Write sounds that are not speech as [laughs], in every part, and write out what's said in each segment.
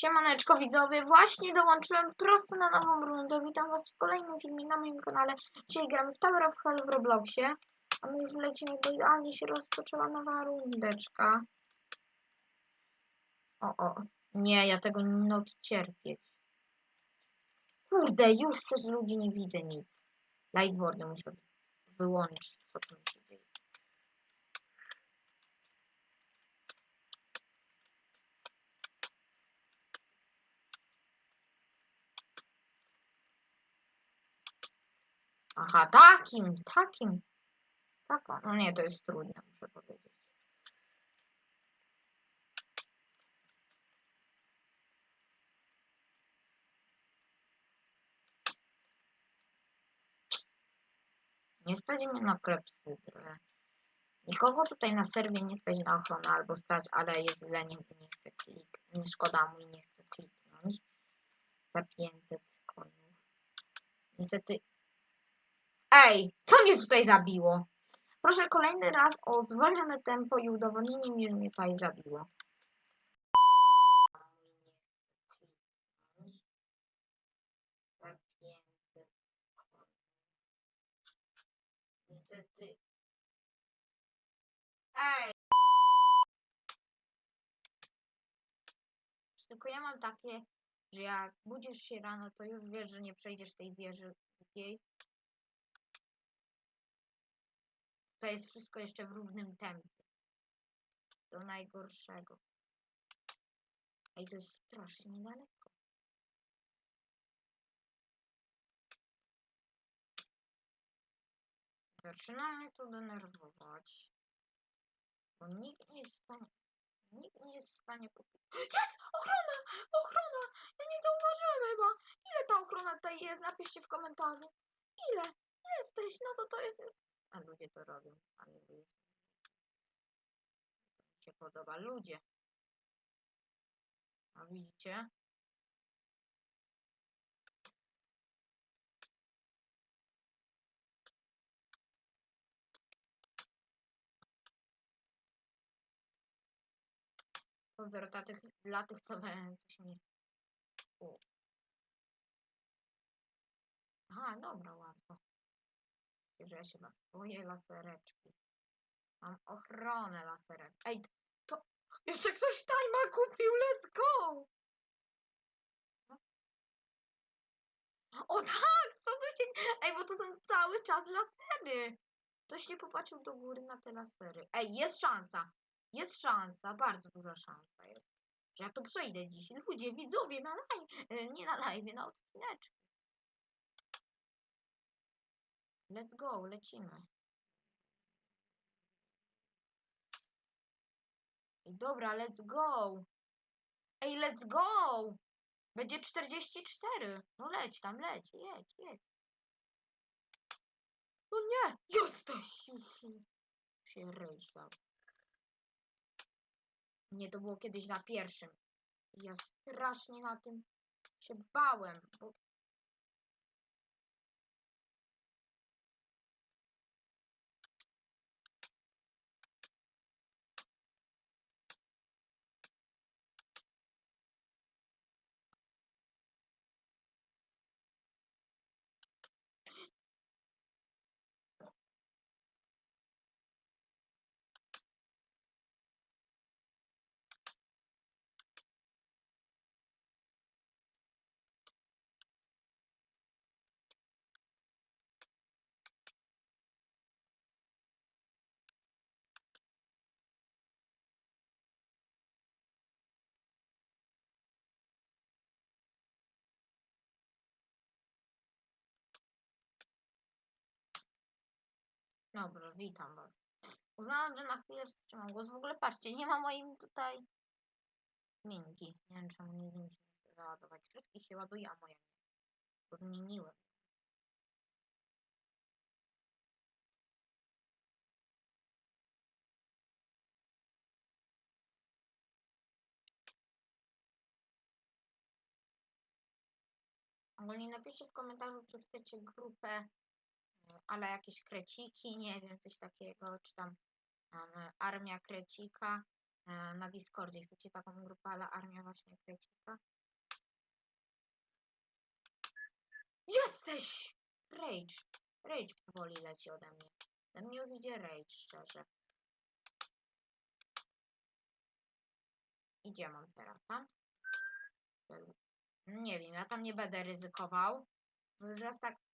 Siemaneczko widzowie, właśnie dołączyłem prosto na nową rundę. Witam was w kolejnym filmie na moim kanale. Dzisiaj gramy w Tower of Hell w Robloxie. A my już lecimy, bo idealnie się rozpoczęła nowa rundeczka. O, o. Nie, ja tego nie odcierpieć. Kurde, już przez ludzi nie widzę nic. Lightboardy muszę wyłączyć, co tam się Aha, takim, takim. Taką. No nie, to jest trudne, muszę powiedzieć. Nie stać mnie na klepsydrę. Nikogo tutaj na serwie nie stać na ochronę albo stać, ale jest leniem i nie chce klik. Nie szkoda mu i nie chce kliknąć. Za 500 coinów. Niestety Ej, co mnie tutaj zabiło? Proszę kolejny raz o zwolnione tempo i udowodnienie mi, że mnie tutaj zabiło. Ej! Tylko ja mam takie, że jak budzisz się rano, to już wiesz, że nie przejdziesz tej wieży drugiej. To jest wszystko jeszcze w równym tempie. Do najgorszego. Ej, to jest strasznie niedaleko. Zaczyna mnie to denerwować. Bo nikt nie jest w stanie... Nikt nie jest w stanie kupić... Jest! Ochrona! Ochrona! Ja nie zauważyłem chyba! Ile ta ochrona tutaj jest? Napiszcie w komentarzu. Ile? Jesteś? No to to jest... A ludzie to robią, a. Mi się podoba. Ludzie. A widzicie? Pozdro dla tych, dla tych co, we- co się nie... U. Aha, dobra, łatwo że ja się was boję lasereczki. Mam ochronę laserek. Ej, to jeszcze ktoś tajma kupił, let's go! O tak, co tu się... Ej, bo to są cały czas lasery. Ktoś nie popatrzył do góry na te lasery. Ej, jest szansa. Jest szansa, bardzo duża szansa jest. Że ja to przejdę dziś. Ludzie, widzowie, na live, nie na live, na odcineczku. Let's go, lecimy. Dobra, let's go. Ej, let's go! Będzie 44. No leć tam, leć, jedź, jedź. O nie! Jesteś już się ryżał. Nie, to było kiedyś na pierwszym. Ja strasznie na tym się bałem, bo Dobrze, witam was. Uznałam, że na chwilę wstrzymam głos. W ogóle patrzcie, nie ma moim tutaj minki. Nie wiem czemu nie mi się załadować. Wszystkich się ładuje, a moja nie. Bo zmieniłem. Ogólnie napiszcie w komentarzu, czy chcecie grupę ale jakieś kreciki, nie wiem, coś takiego, czy tam armia krecika. na Discordzie. Chcecie taką grupę, ale armia właśnie Krejcika? Jesteś! Rage. Rage powoli leci ode mnie. Ode mnie już idzie Rage, szczerze. Idzie mam teraz, tam? Nie wiem, ja tam nie będę ryzykował. Już raz tak...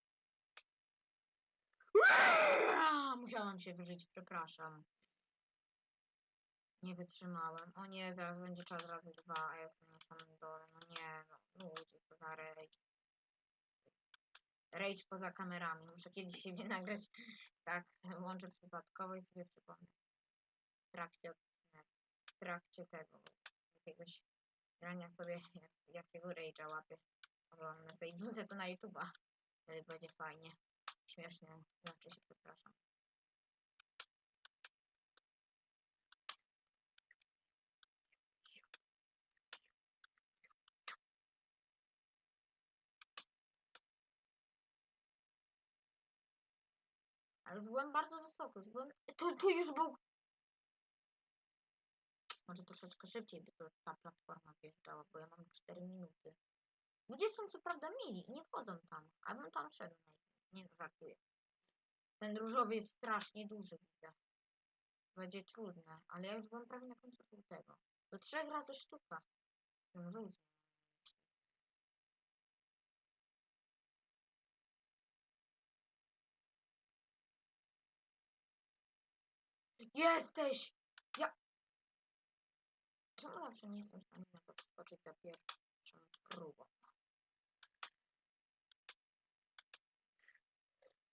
Musiałam się wyżyć, przepraszam. Nie wytrzymałem. O nie, zaraz będzie czas razy dwa, a ja jestem na samym dole. No nie, no ludzie, to za rage. Rage poza kamerami. Muszę kiedyś siebie [laughs] nagrać. Tak, łączę przypadkowo i sobie przypomnę. W trakcie. W trakcie tego. Jakiegoś grania sobie, jak, jakiego rage'a łapię. Oglądam sobie wrzucę to na YouTube'a. Będzie fajnie. Śmiesznie. Znaczy się, przepraszam. Ale już byłem bardzo wysoko, już byłem... To, to już był... Może troszeczkę szybciej by to ta platforma wjeżdżała, bo ja mam 4 minuty. Ludzie są co prawda mili i nie wchodzą tam, a bym tam szedł na Nie żartuję. Ten różowy jest strasznie duży, widzę. Będzie trudne, ale ja już byłem prawie na końcu żółtego. Do trzech razy sztuka. Żółtym. Jesteś! Ja... Czemu zawsze nie jestem w stanie wskoczyć za pierwszą próbą?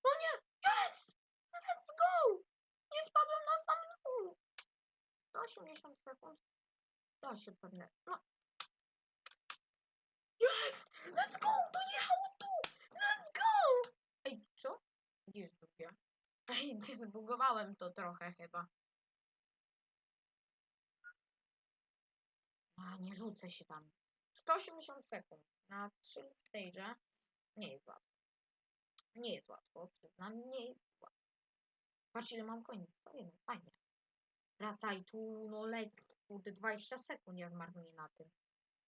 No nie! Jest! Let's go! Nie spadłem na sam dół! 180 sekund. Da się pewnie. No. Jest! Let's go! Dojechało tu! Let's go! Ej, co? Gdzie jest drugie? Ej, [laughs] zbugowałem to trochę chyba. A, nie rzucę się tam. 180 sekund na 3 stage nie jest łatwo. Nie jest łatwo, przyznam, nie jest łatwo. Patrz ile mam koni. Fajnie, fajnie. Wracaj tu, no leć. Kurde, 20 sekund ja zmarnuję na tym.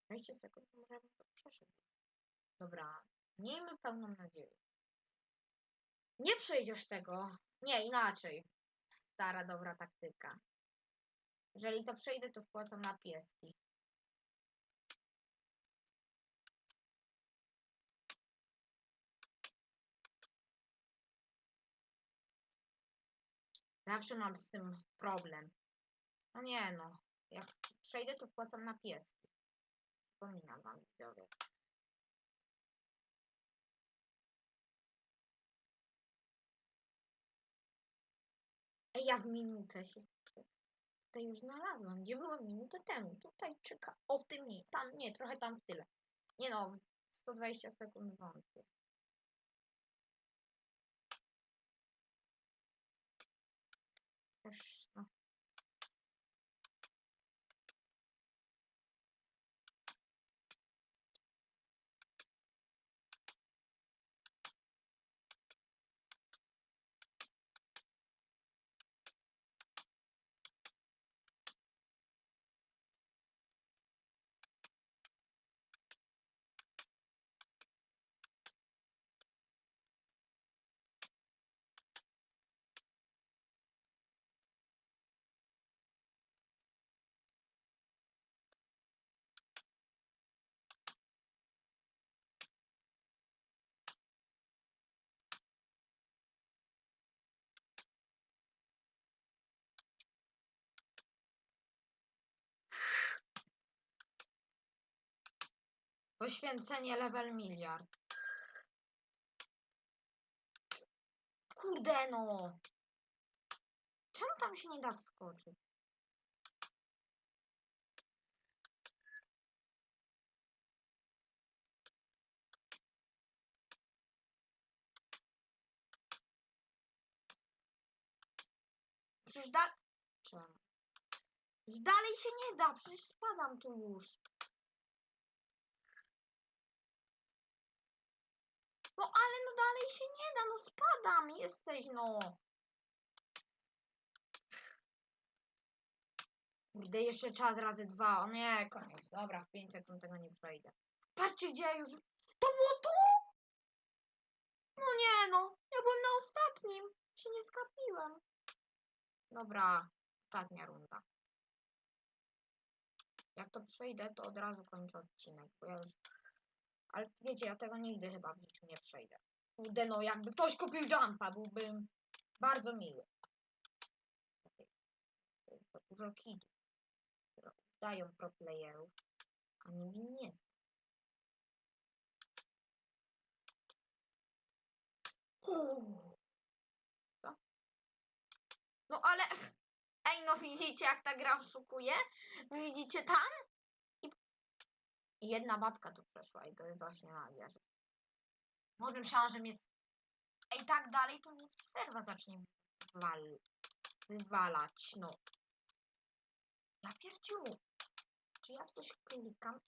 20 sekund, to może bym to przeszedł. Dobra, miejmy pełną nadzieję. Nie przejdziesz tego. Nie, inaczej. Stara, dobra taktyka. Jeżeli to przejdę, to wpłacam na pieski. Zawsze mam z tym problem. No nie no. Jak przejdę, to wpłacam na pieski. Przypominam wam, widzowie. Ej, ja w minutę się tutaj już znalazłam. Gdzie byłem minutę temu? Tutaj czyka. O, w tym nie. Tam nie, trochę tam w tyle. Nie no, w 120 sekund wątpię. Or Poświęcenie level miliard. Kurde no! Czemu tam się nie da wskoczyć? Przecież da... Czemu? Już dalej się nie da, przecież spadam tu już. No ale no dalej się nie da, no spadam, jesteś no. Kurde, jeszcze czas razy dwa. O nie, koniec. Dobra, w 5 sekund tego nie przejdę. Patrzcie, gdzie ja już... To było tu! No nie no, ja byłem na ostatnim. Się nie skapiłem. Dobra, ostatnia runda. Jak to przejdę, to od razu kończę odcinek, bo ja już... Ale wiecie, ja tego nigdy chyba w życiu nie przejdę. Kurde, no jakby ktoś kupił jumpa, byłbym bardzo miły. To jest za dużo kidów, dają pro playerów, a nimi nie są. Co? No ale... Ej, no widzicie jak ta gra oszukuje? Widzicie tam? I i jedna babka tu przeszła i to jest właśnie magia. że- Może myślałam, że mnie... Ej, tak dalej to mnie serwa zacznie wywal... wywalać, no. Ja pierdziu. Czy ja w coś klikam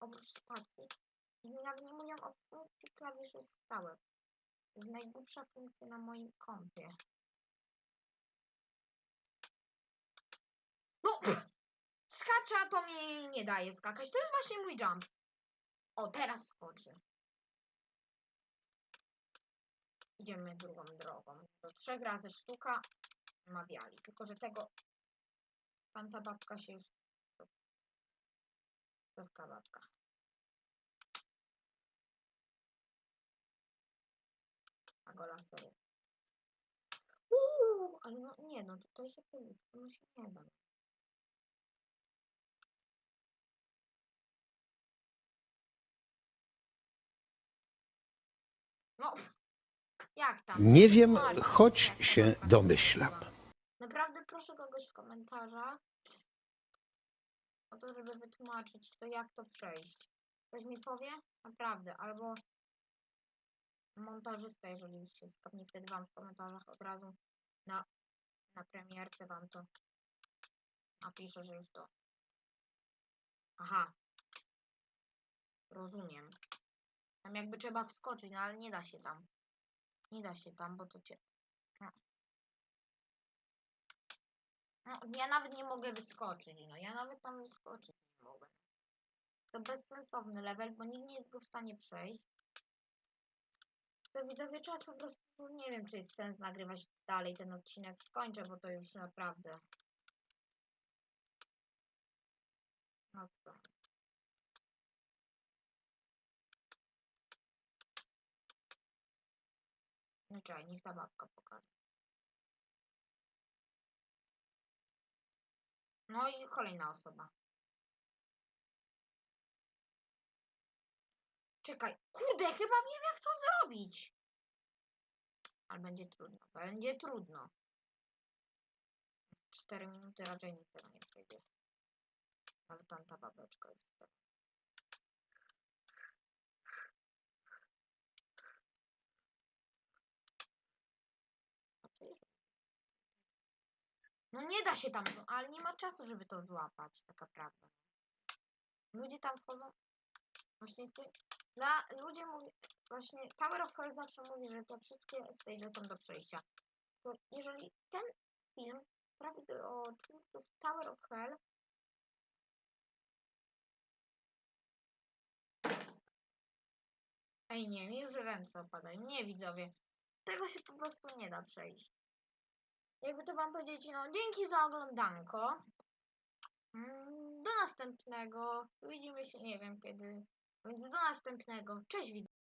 oprócz spacji? I nawet nie mówią o funkcji klawiszy stałe. To jest najgłupsza funkcja na moim kompie. No! Skacza to mi nie daje skakać. To jest właśnie mój jump. O, teraz skoczy. Idziemy drugą drogą. Do trzech razy sztuka mawiali. Tylko, że tego tamta babka się już... Pewka babka. A go laseruje. Uuu, ale no nie no, tutaj się no się nie da. Jak tam? Nie wiem, choć się domyślam. Naprawdę proszę kogoś w komentarzach o to, żeby wytłumaczyć to, jak to przejść. Ktoś mi powie? Naprawdę. Albo montażysta, jeżeli już się skapnie wtedy wam w komentarzach od razu na, na premierce wam to napiszę, że już to. Aha. Rozumiem. Tam jakby trzeba wskoczyć, no ale nie da się tam. Nie da się tam, bo to cię... No. No, ja nawet nie mogę wyskoczyć, no. Ja nawet tam wyskoczyć nie mogę. To bezsensowny level, bo nikt nie jest go w stanie przejść. To widzowie czas po prostu, no nie wiem, czy jest sens nagrywać dalej ten odcinek. Skończę, bo to już naprawdę... No co? No czekaj, niech ta babka pokaże. No i kolejna osoba. Czekaj, kurde, chyba wiem jak to zrobić. Ale będzie trudno, będzie trudno. 4 minuty raczej nikt tego nie przejdzie. Nawet tamta babeczka już tak. A co jest? No nie da się tam, no, ale nie ma czasu, żeby to złapać, taka prawda. Ludzie tam wchodzą. Właśnie ty, dla ludzie mówi, właśnie Tower of Hell zawsze mówi, że te wszystkie stage są do przejścia. To jeżeli ten film trafi do twórców Tower of Hell, Ej, nie, już ręce opadają. Nie, widzowie. Tego się po prostu nie da przejść. Jakby to wam powiedzieć, no dzięki za oglądanko. Mm, Do następnego. Widzimy się, nie wiem kiedy. Więc do następnego. Cześć widzowie.